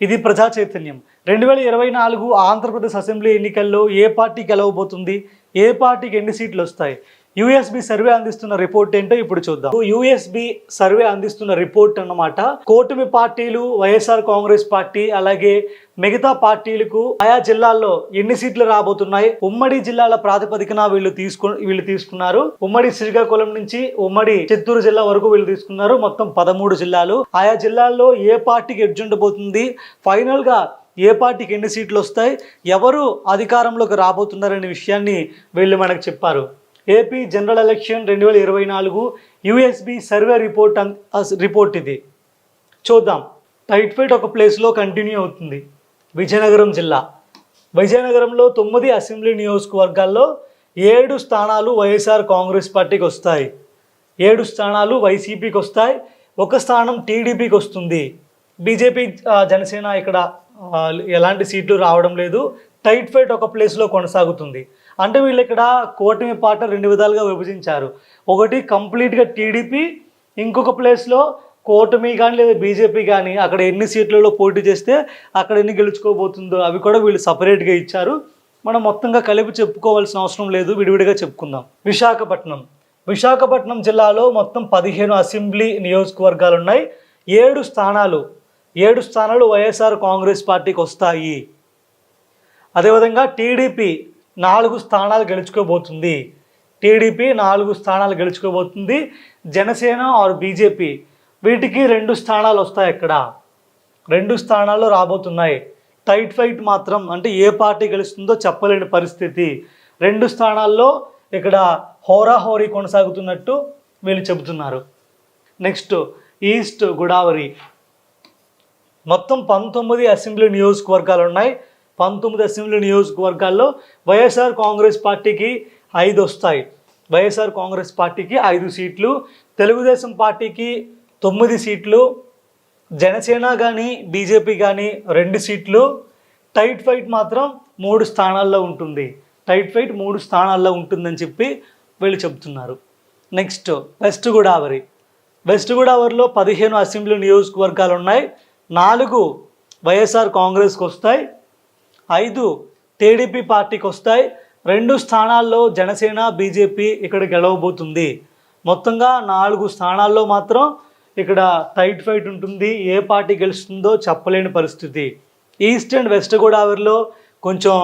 ఇది ప్రజా చైతన్యం. రెండు వేల ఇరవై నాలుగు ఆంధ్రప్రదేశ్ అసెంబ్లీ ఎన్నికల్లో ఏ పార్టీ గెలవబోతుంది? ఏ పార్టీకి ఎన్ని సీట్లు వస్తాయి? యూఎస్బి సర్వే అందిస్తున్న రిపోర్ట్ ఏంటో ఇప్పుడు చూద్దాం. యూఎస్బి సర్వే అందిస్తున్న రిపోర్ట్ అన్నమాట కూటమి పార్టీలు వైఎస్ఆర్ కాంగ్రెస్ పార్టీ అలాగే మిగతా పార్టీలకు ఆయా జిల్లాల్లో ఎన్ని సీట్లు రాబోతున్నాయి ఉమ్మడి జిల్లాల ప్రాతిపదికన వీళ్ళు తీసుకు వీళ్ళు తీసుకున్నారు. ఉమ్మడి శ్రీకాకుళం నుంచి ఉమ్మడి చిత్తూరు జిల్లా వరకు వీళ్ళు తీసుకున్నారు మొత్తం పదమూడు జిల్లాలు. ఆయా జిల్లాల్లో ఏ పార్టీకి ఎడ్జుండబోతుంది ఫైనల్గా ఏ పార్టీకి ఎన్ని సీట్లు వస్తాయి ఎవరు అధికారంలోకి రాబోతున్నారనే విషయాన్ని వీళ్ళు మనకు చెప్పారు. ఏపీ జనరల్ ఎలక్షన్ రెండు వేల ఇరవై నాలుగు యుఎస్బి సర్వే రిపోర్ట్ అన్- రిపోర్ట్ ఇది. చూద్దాం. టైట్ ఫైట్ ఒక ప్లేస్లో కంటిన్యూ అవుతుంది. విజయనగరం జిల్లా. విజయనగరంలో తొమ్మిది అసెంబ్లీ నియోజకవర్గాల్లో ఏడు స్థానాలు వైఎస్ఆర్ కాంగ్రెస్ పార్టీకి వస్తాయి. ఏడు స్థానాలు వైసీపీకి వస్తాయి. ఒక స్థానం టీడీపీకి వస్తుంది. బీజేపీ జనసేన ఇక్కడ ఎలాంటి సీట్లు రావడం లేదు. టైట్ ఫైట్ ఒక ప్లేస్లో కొనసాగుతుంది. అంటే వీళ్ళు ఇక్కడ కూటమి పాట రెండు విధాలుగా విభజించారు. ఒకటి కంప్లీట్గా టీడీపీ ఇంకొక ప్లేస్లో కూటమి కానీ లేదా బీజేపీ కానీ అక్కడ ఎన్ని సీట్లలో పోటీ చేస్తే అక్కడ ఎన్ని గెలుచుకోబోతుందో అవి కూడా వీళ్ళు సపరేట్గా ఇచ్చారు. మనం మొత్తంగా కలిపి చెప్పుకోవాల్సిన అవసరం లేదు విడివిడిగా చెప్పుకుందాం. విశాఖపట్నం. విశాఖపట్నం జిల్లాలో మొత్తం పదిహేను అసెంబ్లీ నియోజకవర్గాలు ఉన్నాయి ఏడు స్థానాలు ఏడు స్థానాలు వైఎస్ఆర్ కాంగ్రెస్ పార్టీకి వస్తాయి. అదేవిధంగా టీడీపీ నాలుగు స్థానాలు గెలుచుకోబోతుంది. టీడీపీ నాలుగు స్థానాలు గెలుచుకోబోతుంది. Janasena or BJP. వీటికి రెండు స్థానాలు వస్తాయి ఇక్కడ రెండు స్థానాలు రాబోతున్నాయి. టైట్ ఫైట్ మాత్రం అంటే ఏ పార్టీ గెలుస్తుందో చెప్పలేని పరిస్థితి. రెండు స్థానాల్లో ఇక్కడ హోరాహోరీ కొనసాగుతున్నట్టు వీళ్ళు చెబుతున్నారు. Next east Godavari. మొత్తం పంతొమ్మిది అసెంబ్లీ నియోజకవర్గాలు ఉన్నాయి. పంతొమ్మిది అసెంబ్లీ నియోజకవర్గాల్లో వైఎస్ఆర్ కాంగ్రెస్ పార్టీకి ఐదు వస్తాయి. వైఎస్ఆర్ కాంగ్రెస్ పార్టీకి ఐదు సీట్లు తెలుగుదేశం పార్టీకి తొమ్మిది సీట్లు జనసేన కానీ బీజేపీ కానీ రెండు సీట్లు. టైట్ ఫైట్ మాత్రం మూడు స్థానాల్లో ఉంటుంది. టైట్ ఫైట్ మూడు స్థానాల్లో ఉంటుందని చెప్పి వీళ్ళు చెబుతున్నారు. Next west Godavari. వెస్ట్ గోదావరిలో పదిహేను అసెంబ్లీ నియోజకవర్గాలు ఉన్నాయి నాలుగు వైఎస్ఆర్ కాంగ్రెస్కి వస్తాయి. ఐదు టీడీపీ పార్టీకి వస్తాయి. రెండు స్థానాల్లో జనసేన బీజేపీ ఇక్కడ గెలవబోతుంది. మొత్తంగా నాలుగు స్థానాల్లో మాత్రం ఇక్కడ టైట్ ఫైట్ ఉంటుంది. ఏ పార్టీ గెలుస్తుందో చెప్పలేని పరిస్థితి. ఈస్ట్ అండ్ వెస్ట్ గోదావరిలో కొంచెం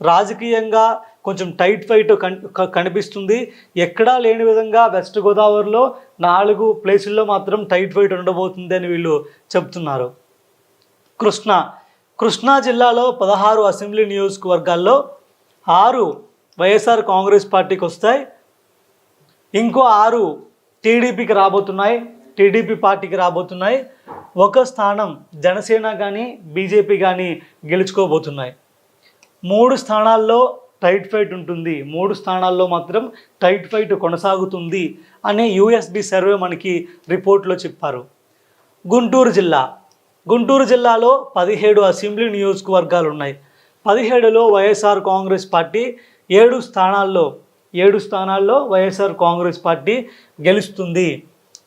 రాజకీయంగా కొంచెం టైట్ ఫైట్ కన్ కనిపిస్తుంది. ఎక్కడా లేని విధంగా వెస్ట్ గోదావరిలో నాలుగు ప్లేసుల్లో మాత్రం టైట్ ఫైట్ ఉండబోతుంది అని వీళ్ళు చెప్తున్నారు. కృష్ణ కృష్ణా జిల్లాలో పదహారు అసెంబ్లీ నియోజకవర్గాల్లో ఆరు వైఎస్ఆర్ కాంగ్రెస్ పార్టీకి వస్తాయి. ఇంకో ఆరు టీడీపీకి రాబోతున్నాయి. టీడీపీ పార్టీకి రాబోతున్నాయి. ఒక స్థానం జనసేన కానీ బీజేపీ కానీ గెలుచుకోబోతున్నాయి. మూడు స్థానాల్లో టైట్ ఫైట్ ఉంటుంది. మూడు స్థానాల్లో మాత్రం టైట్ ఫైట్ కొనసాగుతుంది అనే యూఎస్బి సర్వే మనకి రిపోర్ట్లో చెప్పారు. గుంటూరు జిల్లా గుంటూరు జిల్లాలో పదిహేడు అసెంబ్లీ నియోజకవర్గాలు ఉన్నాయి పదిహేడులో వైఎస్ఆర్ కాంగ్రెస్ పార్టీ ఏడు స్థానాల్లో ఏడు స్థానాల్లో వైఎస్ఆర్ కాంగ్రెస్ పార్టీ గెలుస్తుంది.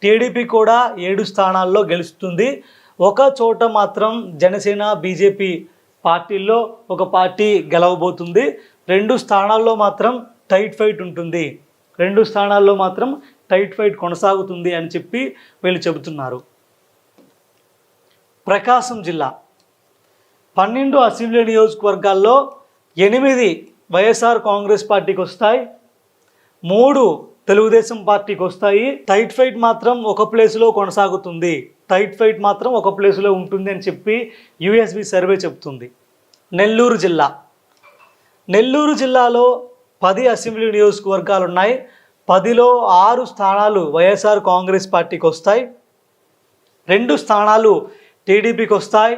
టీడీపీ కూడా ఏడు స్థానాల్లో గెలుస్తుంది. ఒక చోట మాత్రం జనసేన బీజేపీ పార్టీల్లో ఒక పార్టీ గెలవబోతుంది. రెండు స్థానాల్లో మాత్రం టైట్ ఫైట్ ఉంటుంది. రెండు స్థానాల్లో మాత్రం టైట్ ఫైట్ కొనసాగుతుంది అని చెప్పి వీళ్ళు చెబుతున్నారు. ప్రకాశం జిల్లా. పన్నెండు అసెంబ్లీ నియోజకవర్గాల్లో ఎనిమిది వైఎస్ఆర్ కాంగ్రెస్ పార్టీకి వస్తాయి. మూడు తెలుగుదేశం పార్టీకి వస్తాయి. టైట్ ఫైట్ మాత్రం ఒక ప్లేస్లో కొనసాగుతుంది. టైట్ ఫైట్ మాత్రం ఒక ప్లేస్లో ఉంటుంది అని చెప్పి యుఎస్బి సర్వే చెప్తుంది నెల్లూరు జిల్లా. నెల్లూరు జిల్లాలో పది అసెంబ్లీ నియోజకవర్గాలు ఉన్నాయి పదిలో ఆరు స్థానాలు వైఎస్ఆర్ కాంగ్రెస్ పార్టీకి వస్తాయి. రెండు స్థానాలు టీడీపీకి వస్తాయి.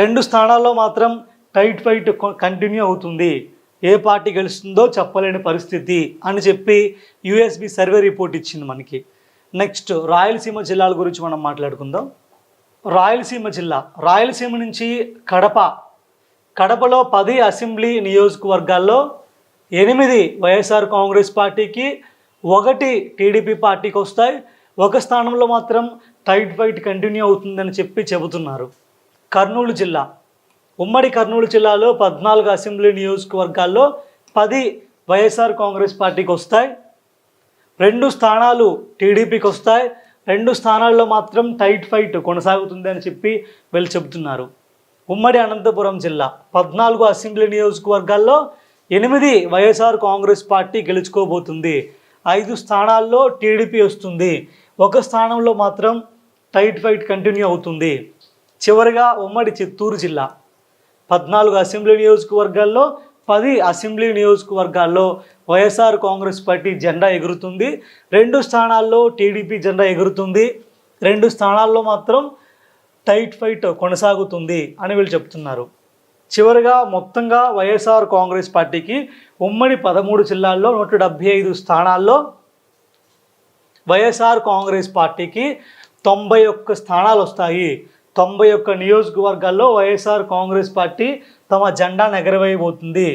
రెండు స్థానాల్లో మాత్రం టైట్ ఫైట్ కంటిన్యూ అవుతుంది. ఏ పార్టీ గెలుస్తుందో చెప్పలేని పరిస్థితి అని చెప్పి యుఎస్బి సర్వే రిపోర్ట్ ఇచ్చింది మనకి. నెక్స్ట్ రాయలసీమ జిల్లాల గురించి మనం మాట్లాడుకుందాం. రాయలసీమ జిల్లా రాయలసీమ నుంచి కడప. కడపలో పది అసెంబ్లీ నియోజకవర్గాల్లో ఎనిమిది వైఎస్ఆర్ కాంగ్రెస్ పార్టీకి ఒకటి టీడీపీ పార్టీకి వస్తాయి. ఒక స్థానంలో మాత్రం టైట్ ఫైట్ కంటిన్యూ అవుతుందని చెప్పి చెబుతున్నారు. కర్నూలు జిల్లా. ఉమ్మడి కర్నూలు జిల్లాలో పద్నాలుగు అసెంబ్లీ నియోజకవర్గాల్లో పది వైఎస్ఆర్ కాంగ్రెస్ పార్టీకి వస్తాయి. రెండు స్థానాలు టీడీపీకి వస్తాయి. రెండు స్థానాల్లో మాత్రం టైట్ ఫైట్ కొనసాగుతుంది అని చెప్పి వీళ్ళు చెబుతున్నారు. ఉమ్మడి అనంతపురం జిల్లా. పద్నాలుగు అసెంబ్లీ నియోజకవర్గాల్లో ఎనిమిది వైఎస్ఆర్ కాంగ్రెస్ పార్టీ గెలుచుకోబోతుంది. ఐదు స్థానాల్లో టీడీపీ వస్తుంది. ఒక స్థానంలో మాత్రం టైట్ ఫైట్ కంటిన్యూ అవుతుంది. చివరిగా ఉమ్మడి చిత్తూరు జిల్లా. పద్నాలుగు అసెంబ్లీ నియోజకవర్గాల్లో పది అసెంబ్లీ నియోజకవర్గాల్లో వైఎస్ఆర్ కాంగ్రెస్ పార్టీ జెండా ఎగురుతుంది. రెండు స్థానాల్లో టీడీపీ జెండా ఎగురుతుంది. రెండు స్థానాల్లో మాత్రం టైట్ ఫైట్ కొనసాగుతుంది అని వీళ్ళు చెప్తున్నారు. చివరిగా మొత్తంగా వైఎస్ఆర్ కాంగ్రెస్ పార్టీకి ఉమ్మడి పదమూడు జిల్లాల్లో నూట డెబ్భై ఐదు స్థానాల్లో వైఎస్ఆర్ కాంగ్రెస్ పార్టీకి తొంభై ఒక్క స్థానాలు వస్తాయి. తొంభై ఒక్క నియోజకవర్గాల్లో వైఎస్ఆర్ కాంగ్రెస్ పార్టీ తమ జెండాను ఎగరవేయబోతుంది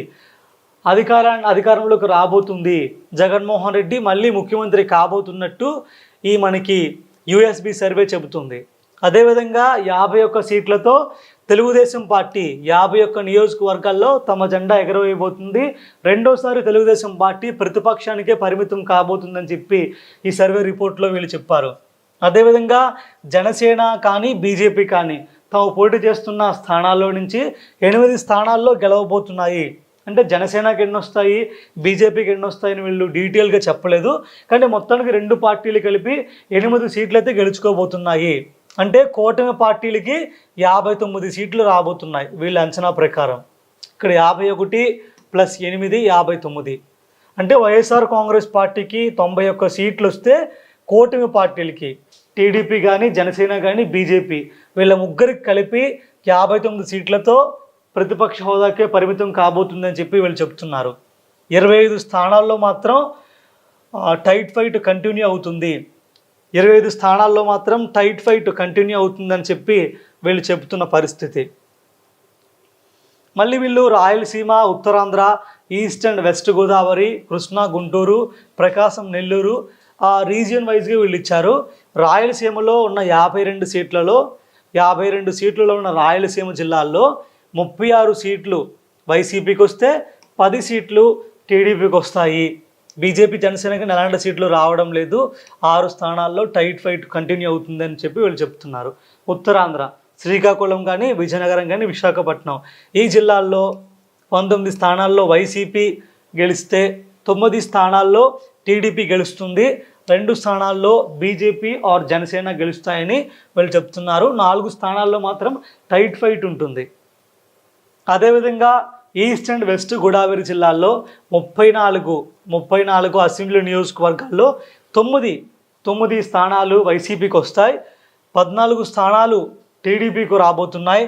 అధికార అధికారంలోకి రాబోతుంది. జగన్మోహన్ రెడ్డి మళ్ళీ ముఖ్యమంత్రి కాబోతున్నట్టు ఈ మనకి యుఎస్బి సర్వే చెబుతుంది. అదేవిధంగా యాభై ఒక్క సీట్లతో తెలుగుదేశం పార్టీ యాభై ఒక్క నియోజకవర్గాల్లో తమ జెండా ఎగరవేయబోతుంది. రెండోసారి తెలుగుదేశం పార్టీ ప్రతిపక్షానికే పరిమితం కాబోతుందని చెప్పి ఈ సర్వే రిపోర్ట్లో వీళ్ళు చెప్పారు. అదేవిధంగా జనసేన కానీ బీజేపీ కానీ తాము పోటీ చేస్తున్న స్థానాల్లో నుంచి ఎనిమిది స్థానాల్లో గెలవబోతున్నాయి. అంటే జనసేనకి ఎన్ని వస్తాయి బీజేపీకి ఎన్ని వస్తాయని వీళ్ళు డీటెయిల్గా చెప్పలేదు. కానీ మొత్తానికి రెండు పార్టీలు కలిపి ఎనిమిది సీట్లు అయితే గెలుచుకోబోతున్నాయి. అంటే కూటమి పార్టీలకి యాభై తొమ్మిది సీట్లు రాబోతున్నాయి వీళ్ళ అంచనా ప్రకారం. ఇక్కడ యాభై ఒకటి ప్లస్ ఎనిమిది యాభై తొమ్మిది. అంటే వైఎస్ఆర్ కాంగ్రెస్ పార్టీకి తొంభై ఒక్క సీట్లు వస్తే కూటమి పార్టీలకి టీడీపీ కానీ జనసేన కానీ బీజేపీ వీళ్ళ ముగ్గురికి కలిపి యాభై తొమ్మిది సీట్లతో ప్రతిపక్ష హోదాకే పరిమితం కాబోతుందని చెప్పి వీళ్ళు చెప్తున్నారు. ఇరవై ఐదు స్థానాల్లో మాత్రం టైట్ ఫైట్ కంటిన్యూ అవుతుంది. ఇరవై ఐదు స్థానాల్లో మాత్రం టైట్ ఫైట్ కంటిన్యూ అవుతుందని చెప్పి వీళ్ళు చెబుతున్న పరిస్థితి. మళ్ళీ వీళ్ళు Rayalaseema Uttarandhra east and west Godavari Krishna Guntur Prakasam Nellore ఆ రీజియన్ వైజ్గా వీళ్ళు ఇచ్చారు. రాయలసీమలో ఉన్న యాభై రెండు సీట్లలో యాభై రెండు సీట్లలో ఉన్న రాయలసీమ జిల్లాల్లో ముప్పై ఆరు సీట్లు వైసీపీకి వస్తే పది సీట్లు టీడీపీకి వస్తాయి. బీజేపీ జనసేనకి ఎలాంటి సీట్లు రావడం లేదు. ఆరు స్థానాల్లో టైట్ ఫైట్ కంటిన్యూ అవుతుందని చెప్పి వీళ్ళు చెప్తున్నారు. ఉత్తరాంధ్ర శ్రీకాకుళం కానీ విజయనగరం కానీ విశాఖపట్నం. ఈ జిల్లాల్లో పంతొమ్మిది స్థానాల్లో వైసీపీ గెలిస్తే తొమ్మిది స్థానాల్లో టీడీపీ గెలుస్తుంది. రెండు స్థానాల్లో బీజేపీ ఆర్ జనసేన గెలుస్తాయని వీళ్ళు చెప్తున్నారు. నాలుగు స్థానాల్లో మాత్రం టైట్ ఫైట్ ఉంటుంది. అదేవిధంగా ఈస్ట్ అండ్ వెస్ట్ గోదావరి జిల్లాల్లో ముప్పై నాలుగు ముప్పై నాలుగు అసెంబ్లీ నియోజకవర్గాల్లో తొమ్మిది తొమ్మిది స్థానాలు వైసీపీకి వస్తాయి. పద్నాలుగు స్థానాలు టీడీపీకి రాబోతున్నాయి.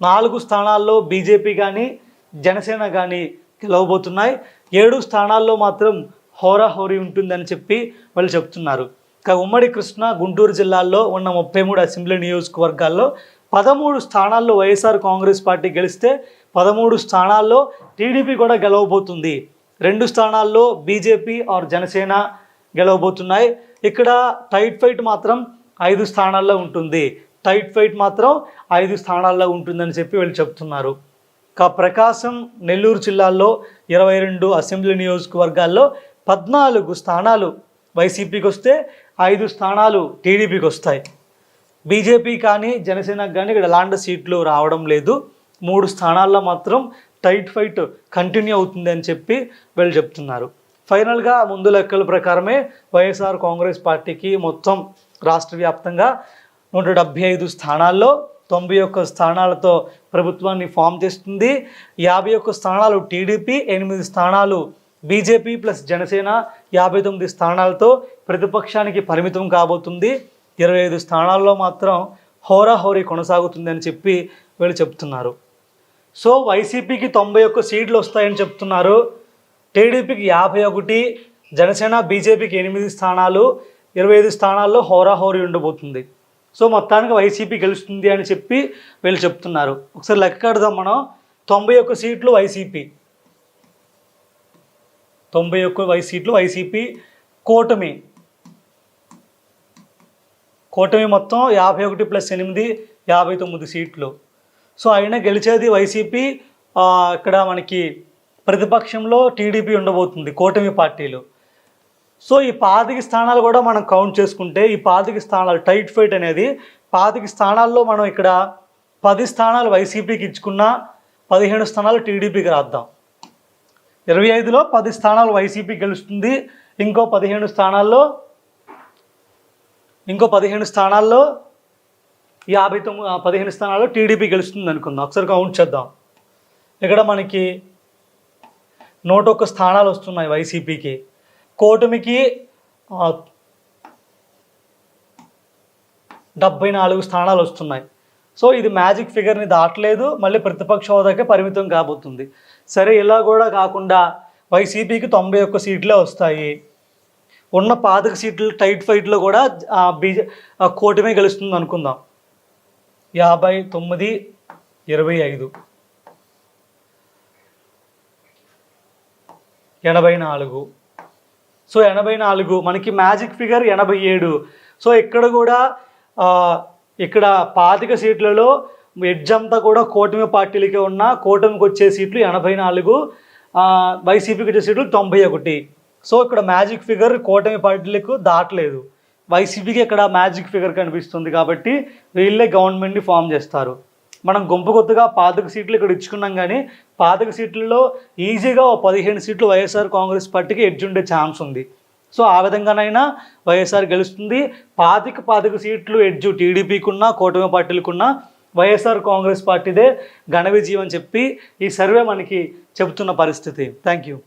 నాలుగు స్థానాల్లో బీజేపీ కానీ జనసేన కానీ గెలవబోతున్నాయి. ఏడు స్థానాల్లో మాత్రం హోరాహోరీ ఉంటుందని చెప్పి వాళ్ళు చెప్తున్నారు. ఇక ఉమ్మడి కృష్ణ గుంటూరు జిల్లాల్లో ఉన్న ముప్పై మూడు అసెంబ్లీ నియోజకవర్గాల్లో పదమూడు స్థానాల్లో వైఎస్ఆర్ కాంగ్రెస్ పార్టీ గెలిస్తే పదమూడు స్థానాల్లో టీడీపీ కూడా గెలవబోతుంది. రెండు స్థానాల్లో బీజేపీ ఆర్ జనసేన గెలవబోతున్నాయి. ఇక్కడ టైట్ ఫైట్ మాత్రం ఐదు స్థానాల్లో ఉంటుంది. టైట్ ఫైట్ మాత్రం ఐదు స్థానాల్లో ఉంటుందని చెప్పి వీళ్ళు చెప్తున్నారు. ఇక ప్రకాశం నెల్లూరు జిల్లాల్లో ఇరవై రెండు అసెంబ్లీ నియోజకవర్గాల్లో పద్నాలుగు స్థానాలు వైసీపీకి వస్తే ఐదు స్థానాలు టీడీపీకి వస్తాయి. బీజేపీ కానీ జనసేనకు కానీ ఇక్కడ ఎలాంటి సీట్లు రావడం లేదు. మూడు స్థానాల్లో మాత్రం టైట్ ఫైట్ కంటిన్యూ అవుతుంది అని చెప్పి వీళ్ళు చెప్తున్నారు. ఫైనల్గా ముందు లెక్కల ప్రకారమే వైఎస్ఆర్ కాంగ్రెస్ పార్టీకి మొత్తం రాష్ట్ర వ్యాప్తంగా నూట డెబ్భై ఐదు స్థానాల్లో తొంభై ఒక్క స్థానాలతో ప్రభుత్వాన్ని ఫామ్ చేస్తుంది. యాభై ఒక్క స్థానాలు టీడీపీ ఎనిమిది స్థానాలు బీజేపీ ప్లస్ జనసేన యాభై తొమ్మిది స్థానాలతో ప్రతిపక్షానికి పరిమితం కాబోతుంది. ఇరవై ఐదు స్థానాల్లో మాత్రం హోరాహోరీ కొనసాగుతుంది అని చెప్పి వీళ్ళు చెప్తున్నారు. సో వైసీపీకి తొంభై ఒక్క సీట్లు వస్తాయని చెప్తున్నారు. టీడీపీకి యాభై ఒకటి జనసేన బీజేపీకి ఎనిమిది స్థానాలు ఇరవై ఐదు స్థానాల్లో హోరాహోరీ ఉండబోతుంది. సో మొత్తానికి వైసీపీ గెలుస్తుంది అని చెప్పి వీళ్ళు చెప్తున్నారు. ఒకసారి లెక్క కడదాం మనం. తొంభై ఒక్క సీట్లు వైసీపీ. తొంభై ఒక్క వై సీట్లు వైసీపీ. కూటమి. కూటమి మొత్తం యాభై ఒకటి ప్లస్ ఎనిమిది యాభై తొమ్మిది సీట్లు. సో అయినా గెలిచేది వైసీపీ ఇక్కడ మనకి ప్రతిపక్షంలో టీడీపీ ఉండబోతుంది కూటమి పార్టీలు. సో ఈ పాతిక స్థానాలు కూడా మనం కౌంట్ చేసుకుంటే ఈ పాతిక స్థానాలు టైట్ ఫైట్ అనేది పాతిక స్థానాల్లో మనం ఇక్కడ పది స్థానాలు వైసీపీకి ఇచ్చుకున్న పదిహేను స్థానాలు టీడీపీకి రాద్దాం. ఇరవై ఐదులో పది స్థానాలు వైసీపీ గెలుస్తుంది ఇంకో పదిహేను స్థానాల్లో ఇంకో పదిహేను స్థానాల్లో యాభై తొమ్మిది పదిహేను స్థానాల్లో టీడీపీ గెలుస్తుంది అనుకుందాం. ఒకసారి కౌంట్ చేద్దాం. ఇక్కడ మనకి నూట ఒక్క స్థానాలు వస్తున్నాయి వైసీపీకి. కూటమికి డెబ్బై నాలుగు స్థానాలు వస్తున్నాయి. సో ఇది మ్యాజిక్ ఫిగర్ని దాటలేదు. మళ్ళీ ప్రతిపక్ష హోదాకే పరిమితం కాబోతుంది. సరే ఇలా కూడా కాకుండా వైసీపీకి తొంభై ఒక్క సీట్లే వస్తాయి. ఉన్న పాతిక సీట్లు టైట్ ఫైట్లో కూడా బీజే కూటమి గెలుస్తుంది అనుకుందాం. యాభై తొమ్మిది ఇరవై ఐదు. ఎనభై నాలుగు. సో ఎనభై నాలుగు మనకి మ్యాజిక్ ఫిగర్ ఎనభై ఏడు. సో ఇక్కడ కూడా ఇక్కడ పాతిక సీట్లలో ఎడ్జ్ అంతా కూడా కూటమి పార్టీలకే ఉన్న కూటమికి వచ్చే సీట్లు ఎనభై నాలుగు వైసీపీకి వచ్చే సీట్లు తొంభై ఒకటి. సో ఇక్కడ మ్యాజిక్ ఫిగర్ కూటమి పార్టీలకు దాటలేదు. వైసీపీకి ఇక్కడ మ్యాజిక్ ఫిగర్ కనిపిస్తుంది కాబట్టి వీళ్ళే గవర్నమెంట్ని ఫామ్ చేస్తారు. మనం గుంపు కొద్దిగా పాతక సీట్లు ఇక్కడ ఇచ్చుకున్నాం కానీ పాతక సీట్లలో ఈజీగా ఓ పదిహేను సీట్లు వైఎస్ఆర్ కాంగ్రెస్ పార్టీకి ఎడ్జ్ ఉండే ఛాన్స్ ఉంది. సో ఆ విధంగానైనా వైఎస్ఆర్ గెలుస్తుంది. పాతిక పాతిక సీట్లు ఎడ్జు టీడీపీకున్నా కూటమి పార్టీలకు ఉన్న వైఎస్ఆర్ కాంగ్రెస్ పార్టీదే ఘన విజయం అని చెప్పి ఈ సర్వే మనకి చెబుతున్న పరిస్థితి. Thank you